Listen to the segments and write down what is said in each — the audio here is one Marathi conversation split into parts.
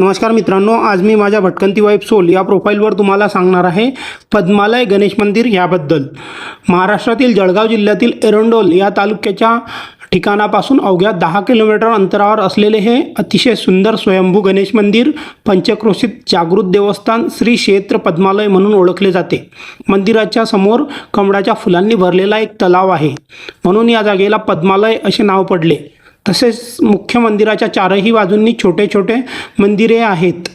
नमस्कार मित्रांनो आज मी माझ्या भटकंती वाईफ सोल या प्रोफाईलवर तुम्हाला सांगणार आहे पद्मालय गणेश मंदिर याबद्दल. महाराष्ट्रातील जळगाव जिल्ह्यातील एरंडोल या तालुक्याच्या ठिकाणापासून अवघ्या दहा किलोमीटर अंतरावर असलेले हे अतिशय सुंदर स्वयंभू गणेश मंदिर पंचक्रोशीत जागृत देवस्थान श्री क्षेत्र पद्मालय म्हणून ओळखले जाते. मंदिराच्या समोर कमळाच्या फुलांनी भरलेला एक तलाव आहे. म्हणून या जागेला पद्मालय असे नाव पडले. तसेच मुख्य मंदिराच्या चारही बाजूंनी छोटे छोटे मंदिरे आहेत.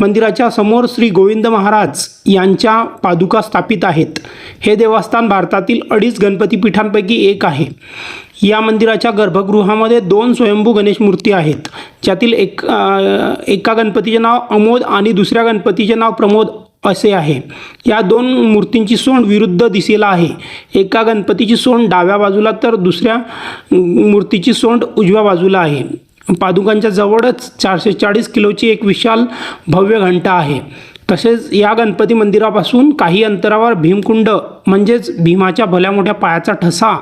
मंदिराच्या समोर श्री गोविंद महाराज यांच्या पादुका स्थापित आहेत. हे देवस्थान भारतातील अडीच गणपतीपीठांपैकी एक आहे. या मंदिराच्या गर्भगृहामध्ये दोन स्वयंभू गणेश मूर्ती आहेत. ज्यातील एक एका गणपतीचे नाव अमोद आणि दुसऱ्या गणपतीचे नाव प्रमोद असे आहे. या दोन मूर्तींची सोंड विरुद्ध दिशेला आहे. एका गणपतीची सोंड डाव्या बाजूला तर दुसऱ्या मूर्तीची सोंड उजव्या बाजूला आहे. पादुकांच्या जवळच चारशे चाळीस किलोची एक विशाल भव्य घंटा आहे. तसेच या गणपती मंदिरापासून काही अंतरावर भीमकुंड म्हणजेच भीमाच्या भल्या मोठ्या पायाचा ठसा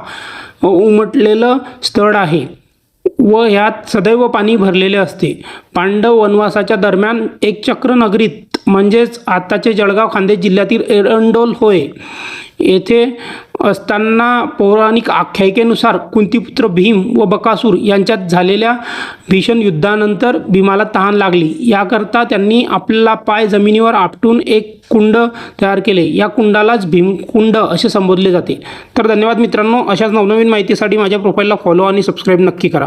उमटलेलं स्थळ आहे. व ह्यात सदैव पाणी भरलेले असते. पांडव वनवासाच्या दरम्यान एक चक्र नगरीत म्हणजेच आत्ताचे जळगाव खान्देश जिल्ह्यातील एरंडोल होय. येथे असताना पौराणिक आख्यायिकेनुसार कुंतीपुत्र भीम व बकासूर यांच्यात झालेल्या भीषण युद्धानंतर भीमाला तहान लागली. याकरता त्यांनी आपला पाय जमिनीवर आपटून एक कुंड तयार केले. या कुंडालाच भीमकुंड असे संबोधले जाते. तर धन्यवाद मित्रांनो. अशाच नवनवीन माहितीसाठी माझ्या प्रोफाईलला फॉलो आणि सबस्क्राईब नक्की करा.